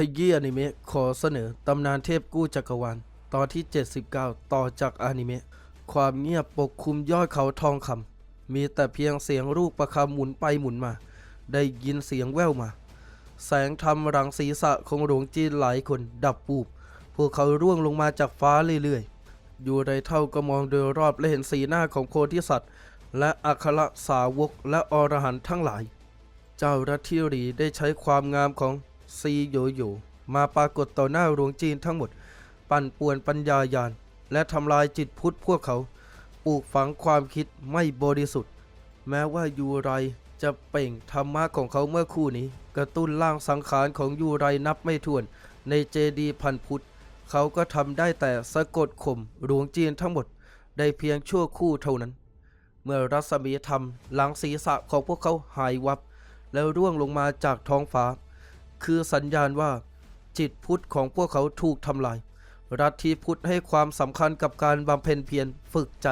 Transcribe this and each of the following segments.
ขยี้อนิเมะขอเสนอตำนานเทพกู้จักรวาลตอนที่ 79 ต่อจากอนิเมะความเงียบปกคลุมยอดเขาทองคำมีแต่เพียงเสียงลูกประคำหมุนไปหมุนมา ได้ยินเสียงแว่วมา แสงธรรมรังศีรษะของหลวงจีนหลายคนดับปูบพวกเขาร่วงลงมาจากฟ้าเรื่อยๆ อยู่ในเท่าก็มองโดยรอบและเห็นสีหน้าของโพธิสัตว์ และอัครสาวกและอรหันต์ทั้งหลาย เจ้ารัตทิรีได้ใช้ความงามของ ซีโยโยมาปรากฏต่อหน้าหลวงจีนทั้งหมด ปั่นป่วนปัญญายาณและทำลายจิตพุทธพวกเขา ปลูกฝังความคิดไม่บริสุทธิ์ แม้ว่ายูไรจะเป่งธรรมะของเขาเมื่อคู่นี้ กระตุ้นร่างสังขารของยูไรนับไม่ถ้วน ในเจดีพันพุทธ เขาก็ทำได้แต่สะกดข่มหลวงจีนทั้งหมด ได้เพียงชั่วคู่เท่านั้น เมื่อรัศมีธรรมหลังศีรษะของพวกเขาหายวับ แล้วร่วงลงมาจากท้องฟ้า คือสัญญาณว่า จิตพุทธของพวกเขาถูกทำลายรัฐที่พุทธให้ความสำคัญกับการบำเพ็ญเพียรฝึกใจ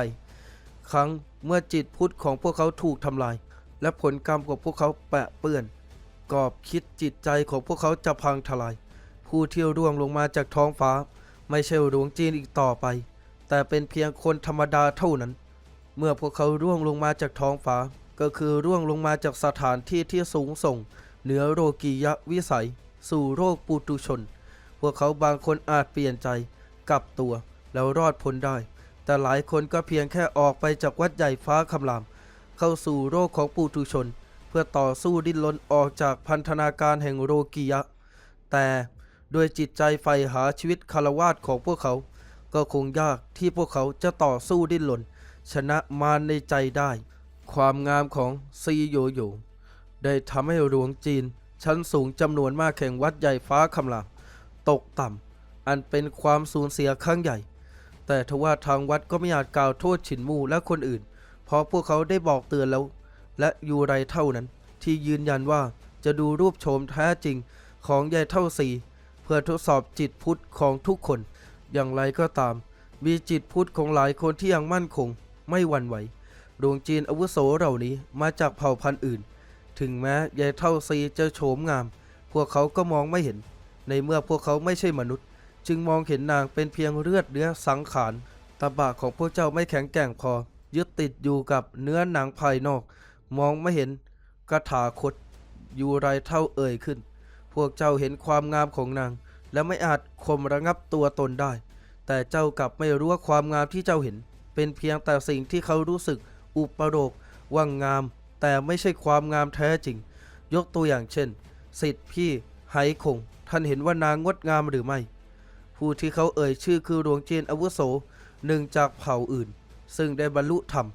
ครั้งเมื่อจิตพุทธของพวกเขาถูกทำลาย และผลกรรมของพวกเขาแปะเปื้อนกรอบคิดจิตใจของพวกเขาจะพังทลาย ผู้เที่ยวร่วงลงมาจากท้องฟ้า ไม่ใช่หลวงจีนอีกต่อไป แต่เป็นเพียงคนธรรมดาเท่านั้น เมื่อพวกเขาร่วงลงมาจากท้องฟ้า ก็คือร่วงลงมาจากสถานที่ที่สูงส่ง เหนือโรกียวิสัย สู่โรคปุตุชน พวกเขาบางคนอาจเปลี่ยนใจกลับตัวแล้วรอดพ้นได้ แต่หลายคนก็เพียงแค่ออกไปจากวัดใหญ่ฟ้าคำราม เข้าสู่โรคของปุตุชน เพื่อต่อสู้ดิ้นรนออกจากพันธนาการแห่งโรกียะ แต่ด้วยจิตใจใฝ่หาชีวิตคารวาสของพวกเขา ก็คงยากที่พวกเขาจะต่อสู้ดิ้นรนชนะมารในใจได้ ความงามของซีโยโย ได้ทำให้หลวงจีน ชั้นสูงจำนวนมากแข่งวัดใหญ่ฟ้าคำรามตกต่ำอันเป็นความสูญเสียครั้งใหญ่ แต่ทว่าทางวัดก็ไม่อาจกล่าวโทษฉินมู่และคนอื่น เพราะพวกเขาได้บอกเตือนแล้ว และอยู่ไรเท่านั้น ที่ยืนยันว่าจะดูรูปโฉมแท้จริงของยายเท่าสีเพื่อทดสอบจิตพุทธของทุกคน อย่างไรก็ตาม มีจิตพุทธของหลายคนที่ยังมั่นคง ไม่หวั่นไหวดวงจีนอาวุโสเหล่านี้มาจากเผ่าพันธุ์อื่น ถึงแม้ยายเท่าซีจะโฉมงาม พวกเขาก็มองไม่เห็น ในเมื่อพวกเขาไม่ใช่มนุษย์ จึงมองเห็นนางเป็นเพียงเลือดเนื้อสังขารตาบะของพวกเจ้าไม่แข็งแกร่งพอ ยึดติดอยู่กับเนื้อหนังภายนอก มองไม่เห็นกระถาคตยูไรเท่าเอ่ยขึ้น พวกเจ้าเห็นความงามของนาง และไม่อาจข่มระงับตัวตนได้ แต่เจ้ากลับไม่รู้ว่าความงามที่เจ้าเห็น เป็นเพียงแต่สิ่งที่เขารู้สึกอุปโลกว่างาม แต่ไม่ใช่ความงามแท้จริง ยกตัวอย่างเช่นสิทธิ์พี่ไหคง ท่านเห็นว่านางงดงามหรือไม่ ผู้ที่เขาเอ่ยชื่อคือหลวงเจียนอาวุโสหนึ่งจากเผ่าอื่น ซึ่งได้บรรลุธรรม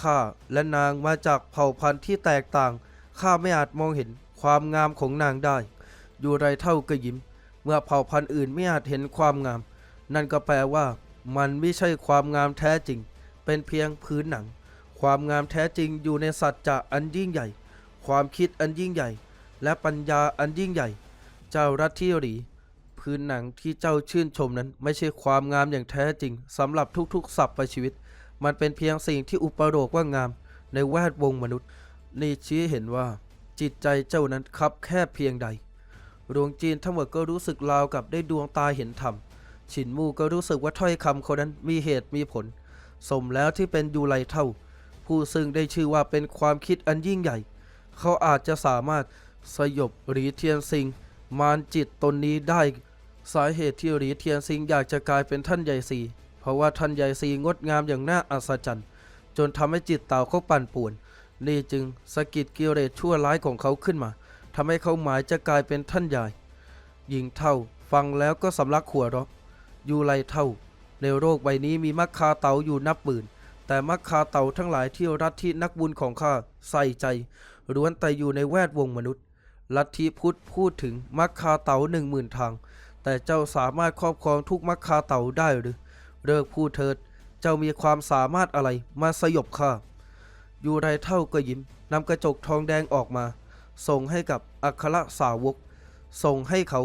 ข้าและนางมาจากเผ่าพันธุ์ที่แตกต่างข้าไม่อาจมองเห็นความงามของนางได้ อยู่ไรเท่าก็ยิ้ม เมื่อเผ่าพันธุ์อื่นไม่อาจเห็นความงาม นั่นก็แปลว่า มันไม่ใช่ความงามแท้จริง เป็นเพียงพื้นหนัง ความงามแท้จริงอยู่ในสัจจะอันยิ่งใหญ่ ความคิดอันยิ่งใหญ่ และปัญญาอันยิ่งใหญ่ เจ้ารัตทิรี พื้นหนังที่เจ้าชื่นชมนั้น ไม่ใช่ความงามอย่างแท้จริงสำหรับทุกๆสัพพชีวิต มันเป็นเพียงสิ่งที่อุปโลกว่างาม ในแวดวงมนุษย์ นี่ชี้เห็นว่า จิตใจเจ้านั้นคับแค่เพียงใดหลวงจีนทั้งหมดก็รู้สึกราวกับได้ดวงตาเห็นธรรมฉินมูก็รู้สึกว่าถ้อยคำเขานั้นมีเหตุมีผล สมแล้วที่เป็นยูไรเท่า ผู้ซึ่งได้ชื่อว่าเป็นความคิดอันยิ่งใหญ่ เขาอาจจะสามารถสยบหรีเทียนซิงมารจิตตนนี้ได้สาเหตุที่หรีเทียนซิงอยากจะกลายเป็นท่านใหญ่ซีเพราะว่าท่านใหญ่ซีงดงามอย่างน่าอัศจรรย์ จนทำให้จิตเต่าเขาปั่นป่วน นี่จึงสะกิดกิเลสชั่วร้ายของเขาขึ้นมาทำให้เขาหมายจะกลายเป็นท่านใหญ่หญิงเท่าฟังแล้วก็สำลักหัวเราะยูไรเท่า ในโลกใบนี้มีมักคาเตาอยู่นับหมื่น แต่มักคาเต่าทั้งหลายที่รัฐที่นักบุญของข้าใส่ใจล้วนแต่อยู่ในแวดวงมนุษย์ ลัทธิพุทธพูดถึงมักคาเต่าหนึ่งหมื่นทาง แต่เจ้าสามารถครอบครองทุกมักคาเต่าได้หรือเลิกพูดเถิด เจ้ามีความสามารถอะไรมาสยบข้าอยู่ไรเท่าก็ยิ้มนำกระจกทองแดงออกมา ส่งให้กับอัครสาวก ส่งให้เขา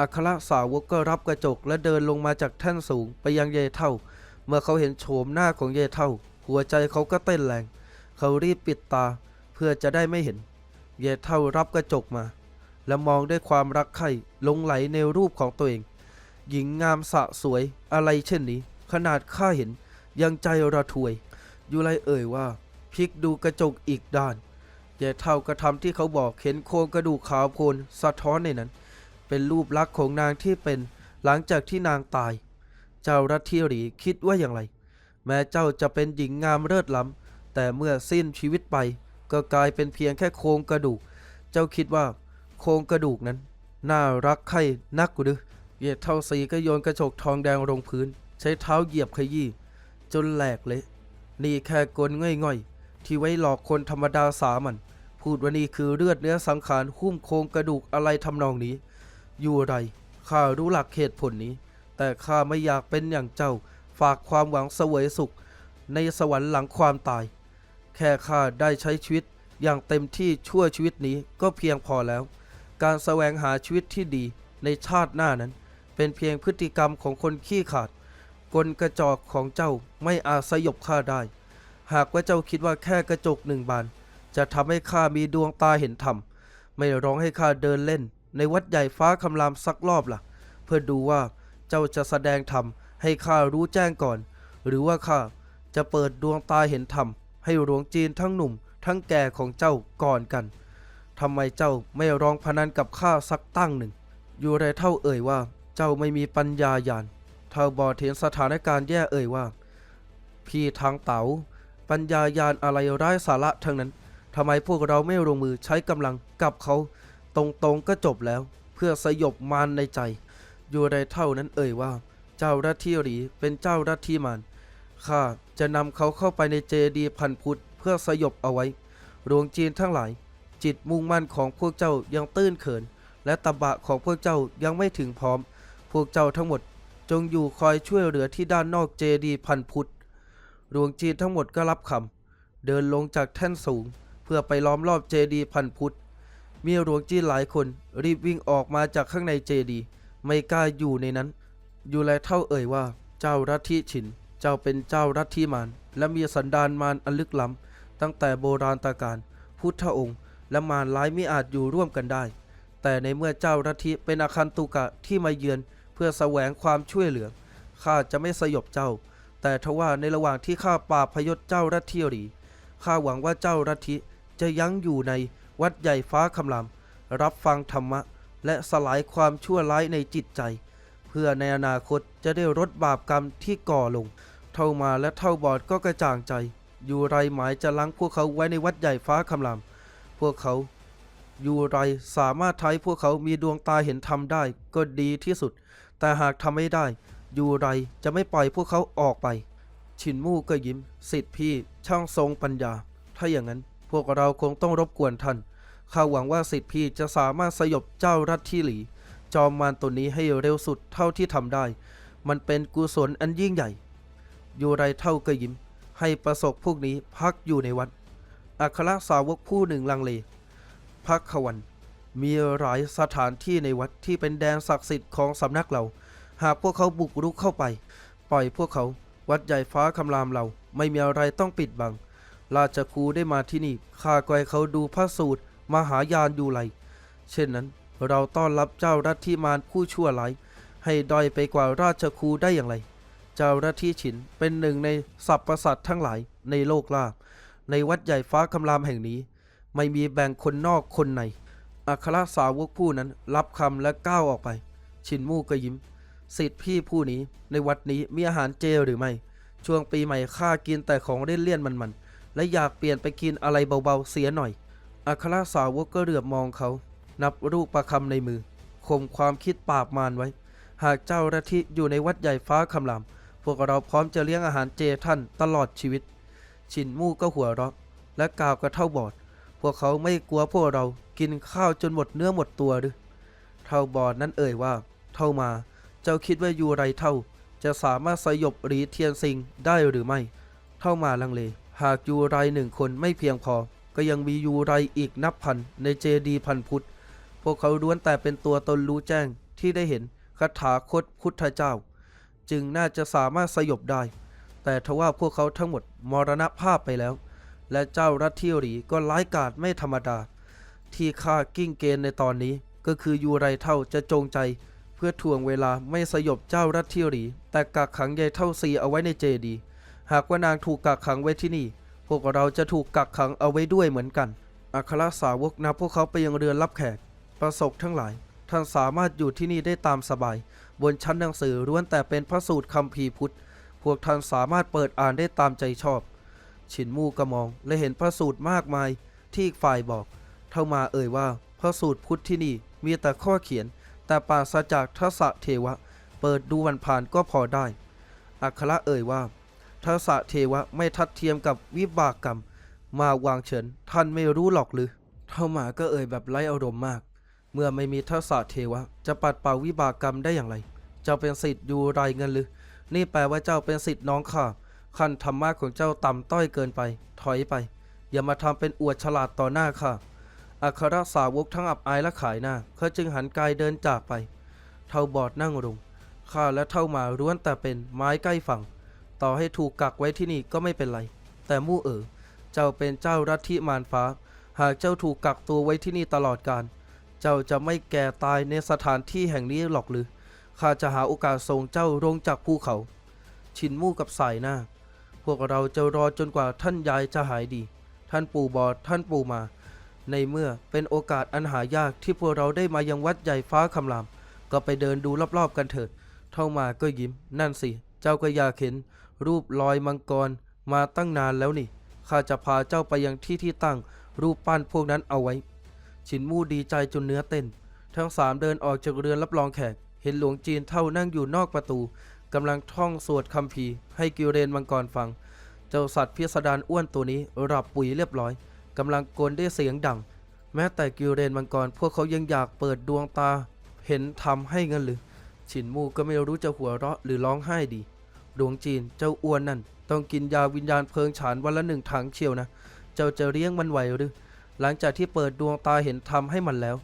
อัครสาวกก็รับกระจกและเดินลงมาจากแท่นสูงไปยังเยเท่า เมื่อเขาเห็นโฉมหน้าของเยเท่า หัวใจเขาก็เต้นแรง เขารีบปิดตาเพื่อจะได้ไม่เห็นเยเท่ารับกระจกมา และมองด้วยความรักใคร่หลงไหลในรูปของตัวเอง หญิงงามสะสวยอะไรเช่นนี้ ขนาดข้าเห็นยังใจระทวยยูไรเอ่ยว่าพลิกดูกระจกอีกด้านอย่เท่ากระทำที่เขาบอกเห็นโครงกระดูกขาวโพลนสะท้อนในนั้น เป็นรูปลักษณ์ของนางที่เป็นหลังจากที่นางตาย เจ้ารัตทิรีคิดว่าอย่างไร แม้เจ้าจะเป็นหญิงงามเลิศล้ำแต่เมื่อสิ้นชีวิตไป ก็กลายเป็นเพียงแค่โครงกระดูก เจ้าคิดว่าโครงกระดูกนั้น น่ารักใคร่นักกูดึเหยียดเท่าสีก็โยนกระจกทองแดงลงพื้น ใช้เท้าเหยียบขยี้จนแหลกเละนี่แค่กลง่อยๆ ที่ไว้หลอกคนธรรมดาสามัญพูดว่านี่คือเลือดเนื้อสังขารหุ้มโครงกระดูกอะไรทำนองนี้ อยู่ไรข้ารู้หลักเหตุผลนี้ แต่ข้าไม่อยากเป็นอย่างเจ้า ฝากความหวังเสวยสุข ในสวรรค์หลังความตาย แค่ข้าได้ใช้ชีวิตอย่างเต็มที่ชั่วชีวิตนี้ก็เพียงพอแล้ว การแสวงหาชีวิตที่ดีในชาติหน้านั้น เป็นเพียงพฤติกรรมของคนขี้ขลาด กลกระจอกของเจ้าไม่อาจสยบข้าได้ หากว่าเจ้าคิดว่าแค่กระจกหนึ่งบาน จะทำให้ข้ามีดวงตาเห็นธรรมไม่ร้องให้ข้าเดินเล่น ในวัดใหญ่ฟ้าคำรามสักรอบล่ะ เพื่อดูว่า เจ้าจะแสดงธรรมให้ข้ารู้แจ้งก่อน หรือว่าข้าจะเปิดดวงตาเห็นธรรม ให้หลวงจีนทั้งหนุ่ม ทั้งแก่ของเจ้าก่อนกันทำไมเจ้าไม่ร้องพนันกับข้าสักตั้งหนึ่ง อยู่ไรเท่าเอ่ยว่า เจ้าไม่มีปัญญาญาณเท่าบอดเห็นสถานการณ์แย่เอ่ยว่า พี่ทางเต๋า ปัญญายาณอะไรไร้สาระทั้งนั้นทำไมพวกเราไม่ลงมือใช้กำลังกับเขา ตรงๆก็จบแล้ว เพื่อสยบมารในใจ ยูไรเท่านั้นเอ่ยว่า เจ้ารัตทีหรีเป็นเจ้ารัตทีมารข้าจะนำเขาเข้าไปในเจดีพันพุทธเพื่อสยบเอาไว้หลวงจีนทั้งหลาย จิตมุ่งมั่นของพวกเจ้ายังตื้นเขิน และตบะของพวกเจ้ายังไม่ถึงพร้อม พวกเจ้าทั้งหมดจงอยู่คอยช่วยเหลือที่ด้านนอกเจดีพันพุทธหลวงจีนทั้งหมดก็รับคำเดินลงจากแท่นสูง เพื่อไปล้อมรอบเจดีพันพุทธมีหลวงจีนหลายคนรีบวิ่งออกมาจากข้างในเจดีย์ ไม่กล้าอยู่ในนั้น อยู่แลเท่าเอ่ยว่า เจ้ารัตทิฉิน เจ้าเป็นเจ้ารัตทิมารและมีสันดานมารอันลึกล้ำตั้งแต่โบราณตาการ พุทธองค์ และมารร้ายไม่อาจอยู่ร่วมกันได้ แต่ในเมื่อเจ้ารัตทิเป็นอาคันตุกะที่มาเยือนเพื่อแสวงความช่วยเหลือข้าจะไม่สยบเจ้า แต่ทว่าในระหว่างที่ข้าปราบพยศเจ้ารัตทิรีข้าหวังว่าเจ้ารัตทิจะยั้งอยู่ในวัดใหญ่ฟ้าคำรามรับฟังธรรมะ และสลายความชั่วร้ายในจิตใจ เพื่อในอนาคตจะได้ลดบาปกรรมที่ก่อลง เท่ามาและเท่าบอดก็กระจ่างใจ อยู่ไรหมายจะล้างพวกเขาไว้ในวัดใหญ่ฟ้าคำรามพวกเขาอยู่ไรสามารถทำให้พวกเขามีดวงตาเห็นธรรมได้ก็ดีที่สุด แต่หากทำไม่ได้ อยู่ไรจะไม่ปล่อยพวกเขาออกไป ชินมู่ก็ยิ้ม สิทธิพี่ช่างทรงปัญญา ถ้าอย่างนั้นพวกเราคงต้องรบกวนท่าน ข้าหวังว่าสิทธิพี่จะสามารถสยบเจ้ารัตที่หลี จอมมารตัวนี้ให้เร็วสุดเท่าที่ทำได้ มันเป็นกุศลอันยิ่งใหญ่อยู่ไรเท่าก็ยิ้ม ให้ประสบพวกนี้พักอยู่ในวัด อัครสาวกผู้หนึ่งลังเลพักขวัน มีหลายสถานที่ในวัดที่เป็นแดนศักดิ์สิทธิ์ของสำนักเรา หากพวกเขาบุกรุกเข้าไป ปล่อยพวกเขา วัดใหญ่ฟ้าคำรามเรา ไม่มีอะไรต้องปิดบัง ราชครูได้มาที่นี่ข้าก็ให้เขาดูพระสูตร มหายานอยู่ไร เช่นนั้นเราต้อนรับเจ้ารัตทิมานผู้ชั่วร้าย ให้ด้อยไปกว่าราชครูได้อย่างไร เจ้ารัตทิฉินเป็นหนึ่งในสรรพสัตว์ทั้งหลายในโลกล่า ในวัดใหญ่ฟ้าคำรามแห่งนี้ ไม่มีแบ่งคนนอกคนในอัครสาวกผู้นั้นรับคำและก้าวออกไป ชินมู่ก็ยิ้มสิทธิพี่ผู้นี้ในวัดนี้มีอาหารเจหรือไม่ ช่วงปีใหม่ข้ากินแต่ของเลี่ยนๆมันๆ และอยากเปลี่ยนไปกินอะไรเบาๆเสียหน่อย อัครสาวกก็เหลือบมองเขา นับรูปประคำในมือข่มความคิดปราบมารไว้ หากเจ้าระทิอยู่ในวัดใหญ่ฟ้าคำราม พวกเราพร้อมจะเลี้ยงอาหารเจท่านตลอดชีวิต ชินมู่ก็หัวเราะ และกล่าวกับเท่าบอด พวกเขาไม่กลัวพวกเรากินข้าวจนหมดเนื้อหมดตัวหรือ เท่าบอดนั้นเอ่ยว่า เท่ามา เจ้าคิดว่ายูไรเท่า จะสามารถสยบหรีเทียนซิงได้หรือไม่ เท่ามาลังเล หากยูไรหนึ่งคนไม่เพียงพอ ก็ยังมียูไรอีกนับพันในเจดีพันพุทธ พวกเขาล้วนแต่เป็นตัวตนรู้แจ้งที่ได้เห็นคาถาคตพุทธเจ้า จึงน่าจะสามารถสยบได้ แต่ทว่าพวกเขาทั้งหมดมรณภาพไปแล้ว และเจ้ารัตทิรีก็ร้ายกาจไม่ธรรมดา ที่ข้ากิ้งเกณในตอนนี้ก็คือยูไรเท่าจะจงใจ เพื่อทวงเวลาไม่สยบเจ้ารัตทิรีแต่กักขังยายเท่าซีเอาไว้ในเจดี หากว่านางถูกกักขังไว้ที่นี่ พวกเราจะถูกกักขังเอาไว้ด้วยเหมือนกัน อัครสาวกนำพวกเขาไปยังเรือนรับแขก ประสบทั้งหลาย ท่านสามารถอยู่ที่นี่ได้ตามสบาย บนชั้นหนังสือล้วนแต่เป็นพระสูตรคัมภีพุทธ พวกท่านสามารถเปิดอ่านได้ตามใจชอบฉินมู่ก็มองและเห็นพระสูตรมากมายที่อีกฝ่ายบอก เท่ามาเอ่ยว่าพระสูตรพุทธที่นี่มีแต่ข้อเขียน แต่ปราศจากทศเทวะ เปิดดูวันผ่านก็พอได้ อัคระเอ่ยว่า ทศเทวะไม่ทัดเทียมกับวิบากกรรม มาวางเฉิน ท่านไม่รู้หรอกหรือเท่ามาก็เอ่ยแบบไร้อารมณ์มาก เมื่อไม่มีทศเทวะ จะปัดเป่าวิบากกรรมได้อย่างไร เจ้าเป็นสิทธิ์อยู่ไรเงินหรือ นี่แปลว่าเจ้าเป็นสิทธิ์น้องข้าขั้นธรรมะของเจ้าต่ำต้อยเกินไป ถอยไป อย่ามาทำเป็นอวดฉลาดต่อหน้าข้าอัครสาวกทั้งอับอายและขายหน้าเขาจึงหันกายเดินจากไป เท่าบอดนั่งลงข้าและเท่าหมาล้วนแต่เป็นไม้ใกล้ฝั่ง ต่อให้ถูกกักไว้ที่นี่ก็ไม่เป็นไร แต่มู่เอ๋อเจ้าเป็นเจ้ารัฐทิมารฟ้า หากเจ้าถูกกักตัวไว้ที่นี่ตลอดกาลเจ้าจะไม่แก่ตายในสถานที่แห่งนี้หรอกหรือข้าจะหาโอกาสส่งเจ้าลงจากภูเขา ชินมู่กับสายหน้า พวกเราจะรอจนกว่าท่านยายจะหายดี ท่านปู่บอดท่านปู่มา ในเมื่อเป็นโอกาสอันหายากที่พวกเราได้มายังวัดใหญ่ฟ้าคำราม ก็ไปเดินดูรอบๆกันเถิด เท่ามาก็ยิ้ม นั่นสิ เจ้าก็อยากเห็น รูปลอยมังกรมาตั้งนานแล้วนี่ข้าจะพาเจ้าไปยังที่ที่ตั้ง รูปปั้นพวกนั้นเอาไว้ ชินมู่ดีใจจนเนื้อเต้น ทั้งสามเดินออกจากเรือนรับรองแขก เห็นหลวงจีนเท่านั่งอยู่นอกประตูกำลังท่องสวดคัมภีให้กิวเรนมังกรฟัง เจ้าสัตว์พิสดารอ้วนตัวนี้หลับปุ๋ยเรียบร้อยกำลังโกลนด้วยเสียงดัง แม้แต่กิวเรนมังกรพวกเขายังอยากเปิดดวงตา เห็นทำให้เงินหรือฉินมูก็ไม่รู้จะหัวเราะหรือร้องไห้ดี หลวงจีนเจ้าอ้วนนั่น ต้องกินยาวิญญาณเพลิงฉานวันละหนึ่งถังเชียวนะ เจ้าจะเลี้ยงมันไหวหรือ หลังจากที่เปิดดวงตาเห็นทำให้มันแล้ว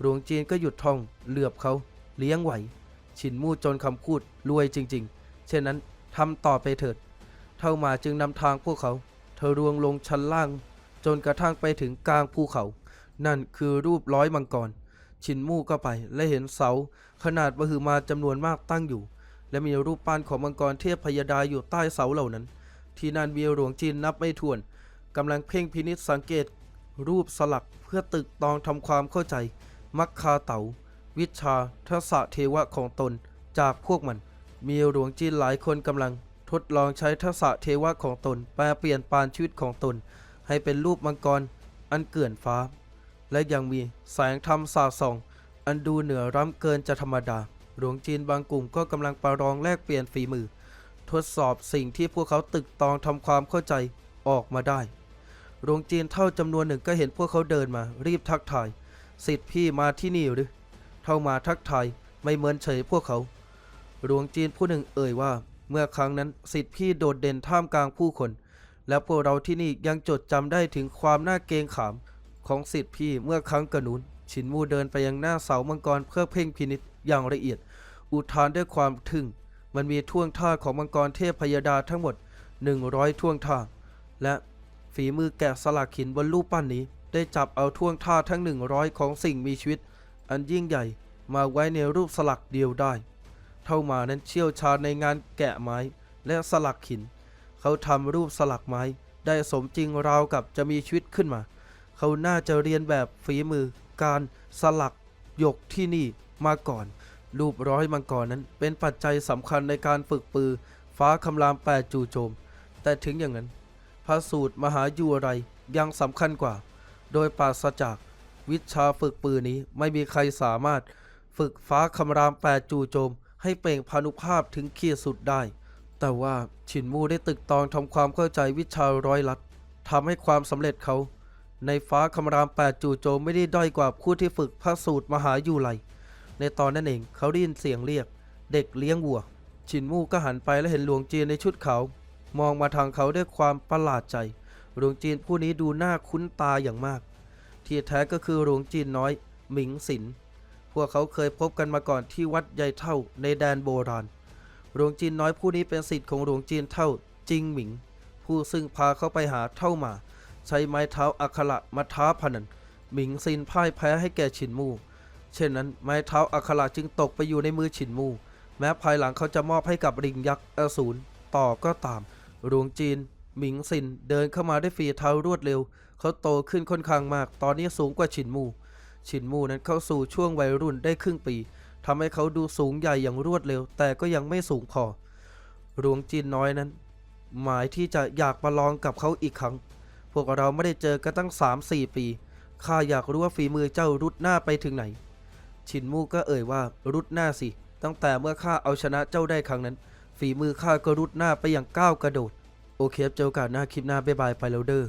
หลวงจีนก็หยุดท่อง เหลือบเขา เลี้ยงไหวฉินมู่จนคำพูดรวยจริง ๆ เช่นนั้นทำต่อไปเถิด เท่ามาจึงนำทางพวกเขา เธอรวงลงชั้นล่าง จนกระทั่งไปถึงกลางภูเขา นั่นคือรูปร้อยมังกร ชินมู่ก็ไปและเห็นเสา ขนาดมหึมาจำนวนมากตั้งอยู่ และมีรูปปั้นของมังกรเทพพยดาอยู่ใต้เสาเหล่านั้น ที่นั่นมีหลวงจีนนับไม่ถ้วนกำลังเพ่งพินิษสังเกต รูปสลักเพื่อตึกตองทำความเข้าใจ มักคาเตาวิชาทศเทวะของตน จากพวกมัน มีหลวงจีนหลายคนกำลังทดลองใช้ทศเทวะของตนแปลเปลี่ยนปานชีวิตของตน ให้เป็นรูปมังกรอันเกื่อนฟ้า และยังมีแสงธรรมสาส่อง อันดูเหนือล้ำเกินจะธรรมดา หลวงจีนบางกลุ่มก็กำลังประลองแลกเปลี่ยนฝีมือ ทดสอบสิ่งที่พวกเขาตึกตองทำความเข้าใจออกมาได้หลวงจีนเท่าจำนวนหนึ่งก็เห็นพวกเขาเดินมา รีบทักทายสิทธิ์พี่มาที่นี่หรือเท่ามาทักทายไม่เหมือนเฉยพวกเขาหลวงจีนผู้หนึ่งเอ่ยว่า เมื่อครั้งนั้นสิทธิ์พี่โดดเด่นท่ามกลางผู้คน และพวกเราที่นี่ยังจดจำได้ถึงความน่าเกรงขาม ของสิทธิ์พี่เมื่อครั้งกระนุนชินมูเดินไปยังหน้าเสามังกรเพื่อเพ่งพินิษ อย่างละเอียด อุทานด้วยความทึ่ง มันมีท่วงท่าของมังกรเทพพยดาทั้งหมด 100 ท่วงท่า และฝีมือแกะสลักหินบนรูปปั้นนี้ ได้จับเอาท่วงท่าทั้ง 100 ของสิ่งมีชีวิต อันยิ่งใหญ่มาไว้ในรูปสลักเดียวได้ เท่ามานั้นเชี่ยวชาญในงานแกะไม้และสลักหิน เขาทำรูปสลักไม้ได้สมจริงราวกับจะมีชีวิตขึ้นมา เขาน่าจะเรียนแบบฝีมือการสลักหยกที่นี่ มาก่อน รูปร้อยมังกรนั้นเป็นปัจจัยสำคัญในการฝึกปือ ฟ้าคำรามแปดจู่โจม แต่ถึงอย่างนั้น พระสูตรมหายูอะไรยังสำคัญกว่า โดยปราศจากวิชาฝึกปืนนี้ไม่มีใครสามารถฝึกฟ้าคำรามแปดจู่โจม ให้เปล่งพานุภาพถึงขีดสุดได้ แต่ว่าฉินมูได้ตึกตองทำความเข้าใจวิชาร้อยลัดทำให้ความสำเร็จเขา ในฟ้าคำรามแปดจู่โจมไม่ได้ด้อยกว่าผู้ที่ฝึกพระสูตรมหายูไล ในตอนนั้นเองเขาได้ยินเสียงเรียก เด็กเลี้ยงวัวฉินมู่ก็หันไปและเห็นหลวงจีนในชุดขาวมองมาทางเขาด้วยความประหลาดใจ หลวงจีนผู้นี้ดูหน่าคุ้นตาอย่างมาก ที่แท้ก็คือหลวงจีนน้อย หมิงสิน พวกเขาเคยพบกันมาก่อนที่วัดใยเท่าในแดนโบราณ หลวงจีนน้อยผู้นี้เป็นศิษย์ของหลวงจีนเท่าจิงหมิง ผู้ซึ่งพาเขาไปหาเท่ามา ใช้ไม้เท้าอัคระมาท้าพนัน หมิงซินพ่ายแพ้ให้แก่ฉินมู่ เช่นนั้นไม้เท้าอัคราจึงตกไปอยู่ในมือฉินมู แม้ภายหลังเขาจะมอบให้กับริงยักษ์อสูรต่อก็ตามหลวงจีน หมิงซินเดินเข้ามาด้วยฝีเท้ารวดเร็ว เขาโตขึ้นค่อนข้างมาก ตอนนี้สูงกว่าฉินมู ฉินมูนั้นเข้าสู่ช่วงวัยรุ่นได้ครึ่งปีทำให้เขาดูสูงใหญ่อย่างรวดเร็ว แต่ก็ยังไม่สูงพอหลวงจีนน้อยนั้น หมายที่จะอยากมาลองกับเขาอีกครั้ง พวกเราไม่ได้เจอกันตั้ง 3-4 ปีข้าอยากรู้ว่าฝีมือเจ้ารุดหน้าไปถึงไหน ชินมูก็เอ่ยว่ารุดหน้าสิ ตั้งแต่เมื่อข้าเอาชนะเจ้าได้ครั้งนั้น ฝีมือข้าก็รุดหน้าไปอย่างก้าวกระโดด โอเคครับเจอกันหน้าคลิปหน้าบ๊ายบายไปแล้วเด้อ